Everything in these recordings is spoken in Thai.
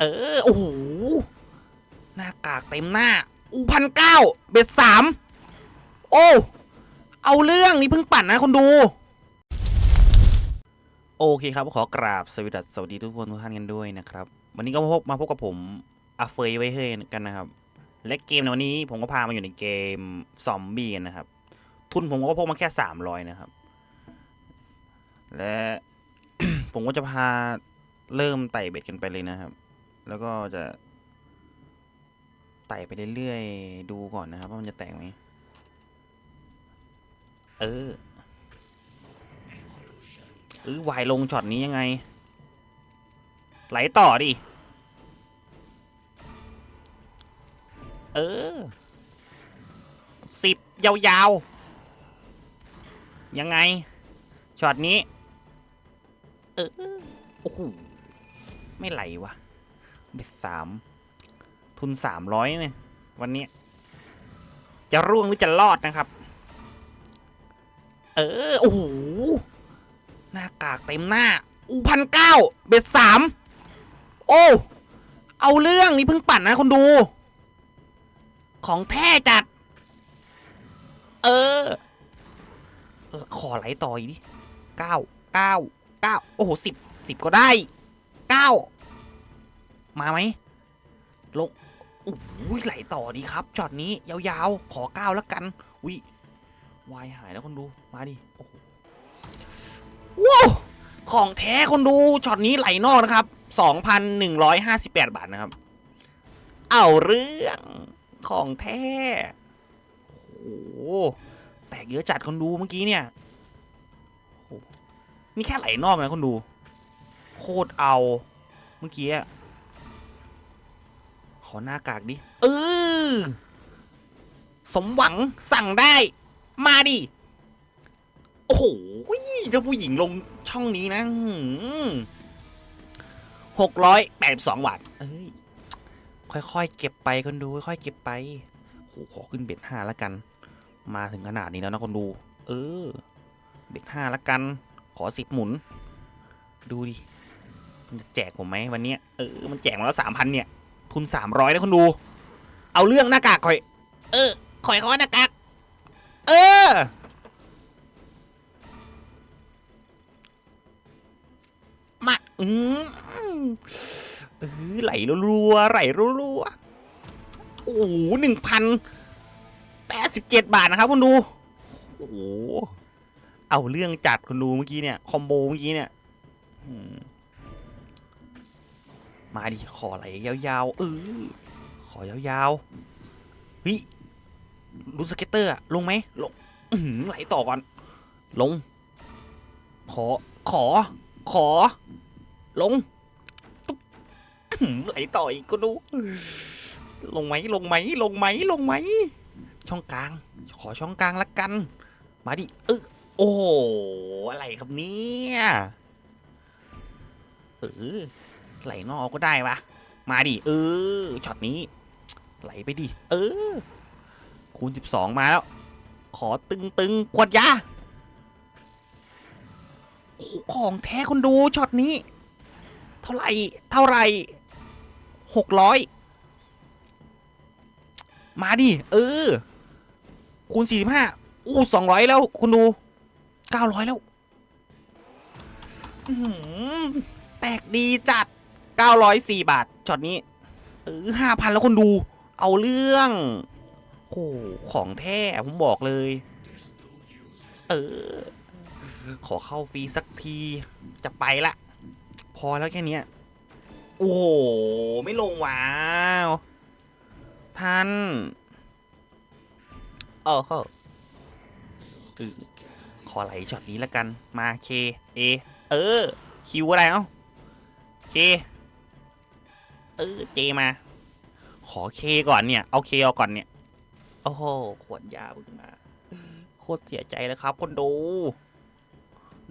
เออ โอ้โห หน้ากากเต็มหน้าอูพันเก้าเบ็ดสามโอ้ เอาเรื่องนี่เพิ่งปั่นนะคนดู โอเคครับขอกราบสวัสดีสวัสดีทุกคนทุกท่านกันด้วยนะครับ วันนี้ก็มาพบมาพบกับผมอาเฟยไว้เฮ้ยกันนะครับ และเกมในวันนี้ผมก็พามาอยู่ในเกมซอมบี้กันนะครับ ทุนผมก็พกมาแค่สามร้อยนะครับ และผมก็จะพาเริ่มไต่เบ็ดกันไปเลยนะครับ แล้วก็จะไต่ไปเรื่อยๆดูก่อนนะครับว่ามันจะแตกไหมเออเออวายลงช็อตนี้ยังไง ไหลต่อดิ เออสิบยาวๆ ยังไงช็อตนี้ เออโอ้โหไม่ไหลวะ เบ็ดสามทุนสามร้อยเนี่ยวันนี้ จะร่วงหรือจะรอดนะครับ เออโอ้โหหน้ากากเต็มหน้าอูพันเก้าเบ็ดสามโอ้เอาเรื่องนี่เพิ่งปั่นนะคนดู ของแท้จัด เออเออขอไหลต่ออีกดิเก้าเก้าเก้าโอ้โหสิบสิบก็ได้เก้า มาไหมลงโอ้ยไหลต่อดีครับช็อตนี้ยาวๆ ขอก้าวแล้วกันอุ้ยวายหายแล้วคนดูมาดิโอ้โหว้าวของแท้คนดูช็อตนี้ไหลนอกนะครับ 2,158 บาทนะครับ เอาเรื่องของแท้โอ้โหแตกเยอะจัดคนดูเมื่อกี้เนี่ยนี่แค่ไหลนอกนะคนดู โคตรเอาเมื่อกี้อะ ขอหน้ากากดิ เออ สมหวังสั่งได้ มาดิ โอ้โหถ้าผู้หญิงลงช่องนี้นะหกร้อยแปดสองบาทเอ้ย ค่อยๆ เก็บไปคนดู ค่อยๆ เก็บไปโหขอขึ้นเบ็ดห้าแล้วกัน มาถึงขนาดนี้แล้วนะคนดู เออ เบ็ดห้าแล้วกัน ขอสิบหมุน ดูดิมันจะแจกผมไหมวันเนี้ยเออ มันแจกมาแล้วสามพันเนี่ย ทุนสามร้อยนะคนดู เอาเรื่องหน้ากากคอย เออคอยขอหน้ากาก เออ มา อืมเออไหลรัวๆไหลรัวๆโอ้โหหนึ่งพันแปดสิบเจ็ดบาทนะครับคุณดู โอ้โห เอาเรื่องจัดคุณดูเมื่อกี้เนี่ย คอมโบเมื่อกี้เนี่ย อืม มาดิ ขอไหลยาวๆ เออขอยาวๆเฮ้ยรูสเก็ตเตอร์ลงไหมลงไหลต่อก่อน ลง ขอ ขอ ขอ ลงตุ๊บไหลต่ออีกก็ดู ลงไหมลงไหมลงไหมลงไหม ช่องกลาง ขอช่องกลางละกัน มาดิ เออโอ้โหอะไรครับเนี่ย เออ ไหลนอกก็ได้ปะมาดิเออช็อตนี้ ไหลไปดิเออ คูณ 12 มาแล้ว ขอตึงตึงๆกวดยาโอ้ของแท้คนดูช็อตนี้ เท่าไหร่เท่าไหร่หกร้อยมาดิเออ คูณ45อู้สองร้อยแล้วคุณดู900แล้วอื้อหือแตกดีจัด 904 บาทช็อตนี้เออ5,000แล้วคนดู เอาเรื่องโอ้ของแท้ผมบอกเลย เออ ขอเข้าฟรีสักทีจะไปละ พอแล้วแค่นี้โอ้โห ไม่ลงว้าวท่านเออเฮ้อขอไหลช็อตนี้แล้วกันมาเคเอเออ คิวอะไรเอ้าเค เออเจมา ขอเคก่อนเนี่ย เอาเคเอาก่อนเนี่ย โอ้โห ขวดยาเพิ่งมา โคตรเสียใจเลยครับ คนดู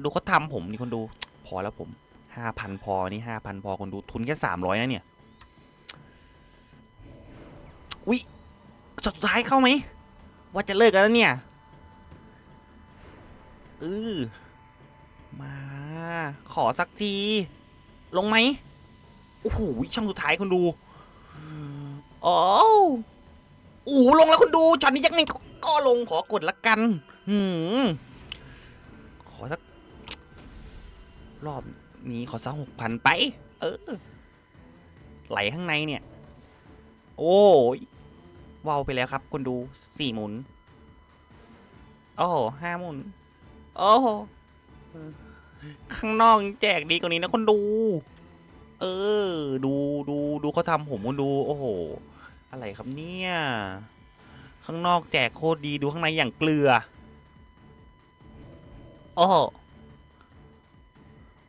ดูเขาทำผมนี่คนดู พอแล้วผมห้าพันพอนี่ห้าพันพอคนดูทุนแค่สามร้อยนะเนี่ยวิช็อตสุดท้ายเข้าไหม ว่าจะเลิกกันแล้วเนี่ยเออมา ขอสักที ลงไหม โอ้โหช่องสุดท้ายคุณดูโอ้โอ้ลงแล้วคุณดูช็อตนี้ยังไงก็ลงขอกดละกันหืมขอสักรอบนี้ขอสักหกพันไป เออ ไหลข้างในเนี่ย โอ้ยว้าวไปแล้วครับคุณดูสี่หมุน โอ้โหห้าหมุน โอ้โหข้างนอกแจกดีกว่านี้นะคุณดู ออ ดูดูดูเขาทำผมคุณดู โอ้โห อะไรครับเนี่ย ข้างนอกแจกโคตรดีดูข้างในอย่างเกลือ โอ้โห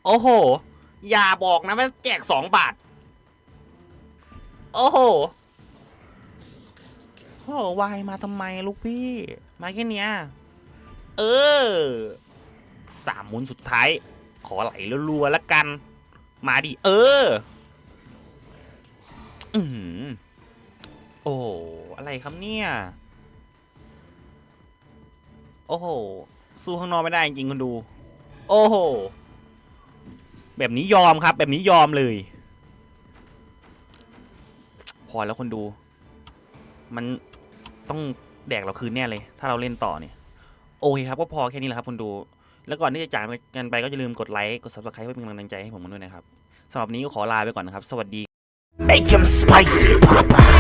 โอ้โห อย่าบอกนะว่าแจกสองบาท โอ้โหโอ้วายมาทำไมลูกพี่ มาแค่เนี้ย เออ สามหมุนสุดท้าย ขอไหลรัวๆแล้วกัน มาดิเอออือหือโอ้อะไรครับเนี่ย โอ้โห สู้ข้างนอกไม่ได้จริงคุณดู โอ้โห แบบนี้ยอมครับ แบบนี้ยอมเลย พอแล้วคนดู มันต้องแดกเราคืนแน่เลย ถ้าเราเล่นต่อเนี่ย โอเคครับ ก็พอแค่นี้แหละครับคนดู แล้วก่อนที่จะจากกันไปก็อย่าลืมกดไลค์กด subscribe เพื่อเป็นกำลังใจให้ผมด้วยนะครับสำหรับนนี้ก็ขอลาไปก่อนนะครับ สวัสดี Make him spicy, Papa.